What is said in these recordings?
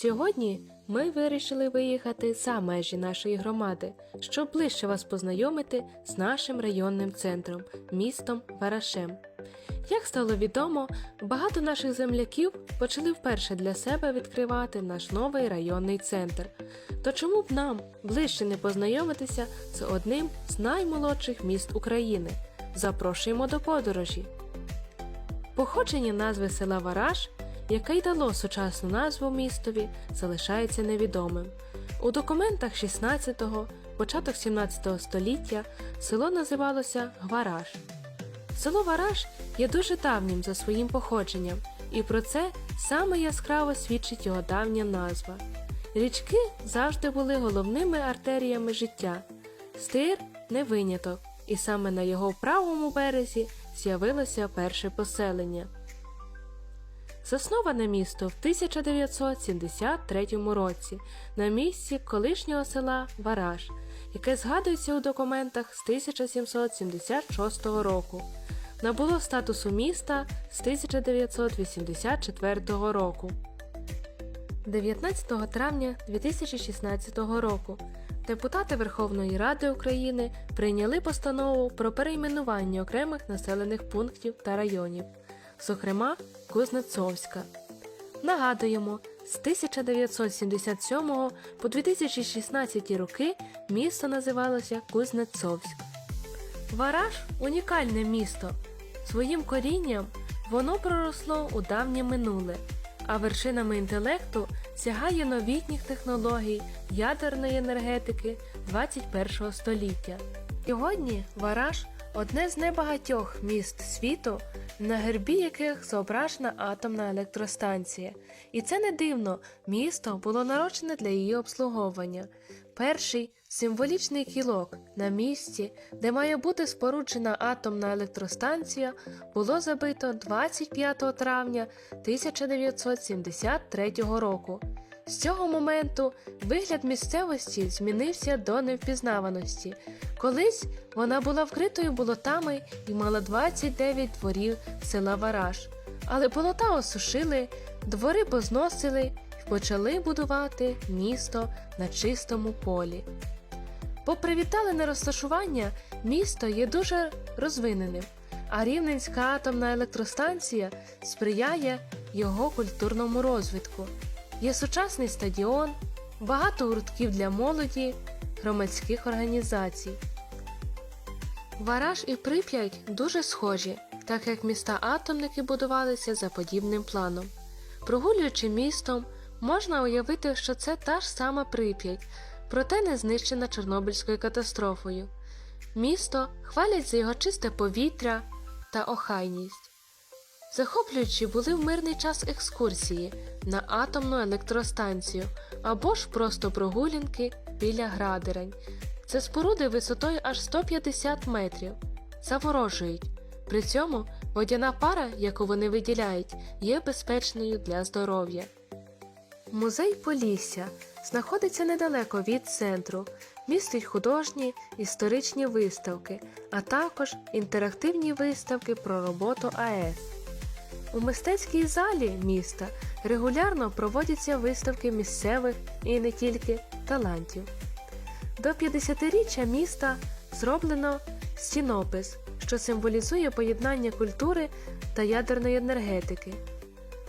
Сьогодні ми вирішили виїхати за межі нашої громади, щоб ближче вас познайомити з нашим районним центром, містом Варашем. Як стало відомо, багато наших земляків почали вперше для себе відкривати наш новий районний центр. То чому б нам ближче не познайомитися з одним з наймолодших міст України? Запрошуємо до подорожі. Походження назви села Вараж, яке й дало сучасну назву містові, залишається невідомим. У документах 16-го, початок 17 століття село називалося Гвараж. Село Вараж є дуже давнім за своїм походженням, і про це саме яскраво свідчить його давня назва. Річки завжди були головними артеріями життя. Стир не виняток, і саме на його правому березі з'явилося перше поселення. Засноване місто в 1973 році на місці колишнього села Вараж, яке згадується у документах з 1776 року. Набуло статусу міста з 1984 року. 19 травня 2016 року депутати Верховної Ради України прийняли постанову про перейменування окремих населених пунктів та районів, зокрема Кузнецовська. Нагадуємо, з 1977 по 2016 роки місто називалося Кузнецовськ. Вараж унікальне місто. Своїм корінням воно проросло у давнє минуле, а вершинами інтелекту сягає новітніх технологій ядерної енергетики 21 століття. Сьогодні Вараж одне з небагатьох міст світу, на гербі яких зображена атомна електростанція. І це не дивно, місто було народжене для її обслуговування. Перший символічний кілок на місці, де має бути споруджена атомна електростанція, було забито 25 травня 1973 року. З цього моменту вигляд місцевості змінився до невпізнаваності. Колись вона була вкритою болотами і мала 29 дворів села Вараж. Але болота осушили, двори позносили і почали будувати місто на чистому полі. Попри віддалене розташування, місто є дуже розвиненим, а Рівненська атомна електростанція сприяє його культурному розвитку. Є сучасний стадіон, багато гуртків для молоді, громадських організацій. Вараж і Прип'ять дуже схожі, так як міста атомники будувалися за подібним планом. Прогулюючи містом, можна уявити, що це та ж сама Прип'ять, проте не знищена Чорнобильською катастрофою. Місто хвалять за його чисте повітря та охайність. Захоплюючі були в мирний час екскурсії на атомну електростанцію або ж просто прогулянки біля градирень. Це споруди висотою аж 150 метрів. Заворожують. При цьому водяна пара, яку вони виділяють, є безпечною для здоров'я. Музей Полісся знаходиться недалеко від центру, містить художні історичні виставки, а також інтерактивні виставки про роботу АЕС. У мистецькій залі міста регулярно проводяться виставки місцевих і не тільки талантів. До 50-річчя міста зроблено стінопис, що символізує поєднання культури та ядерної енергетики.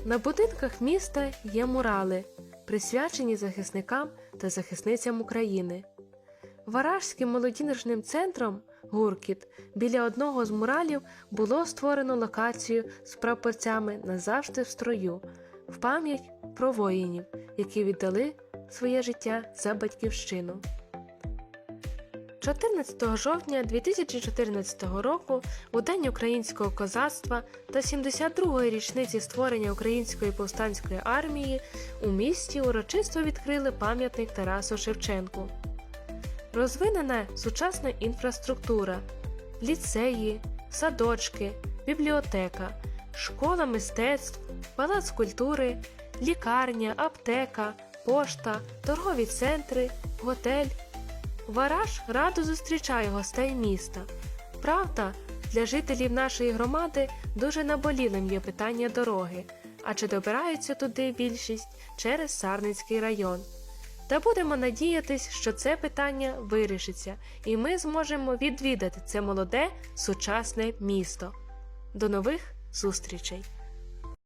На будинках міста є мурали, присвячені захисникам та захисницям України. Варажським молодіжним центром Гуркіт біля одного з муралів було створено локацію з прапорцями назавжди в строю в пам'ять про воїнів, які віддали своє життя за батьківщину. 14 жовтня 2014 року, у День українського козацтва та 72-ї річниці створення Української повстанської армії у місті урочисто відкрили пам'ятник Тарасу Шевченку. Розвинена сучасна інфраструктура, ліцеї, садочки, бібліотека, школа мистецтв, палац культури, лікарня, аптека, пошта, торгові центри, готель. Вараж радо зустрічає гостей міста. Правда, для жителів нашої громади дуже наболілим є питання дороги, а чи добираються туди більшість через Сарницький район. Та будемо надіятись, що це питання вирішиться, і ми зможемо відвідати це молоде сучасне місто. До нових зустрічей!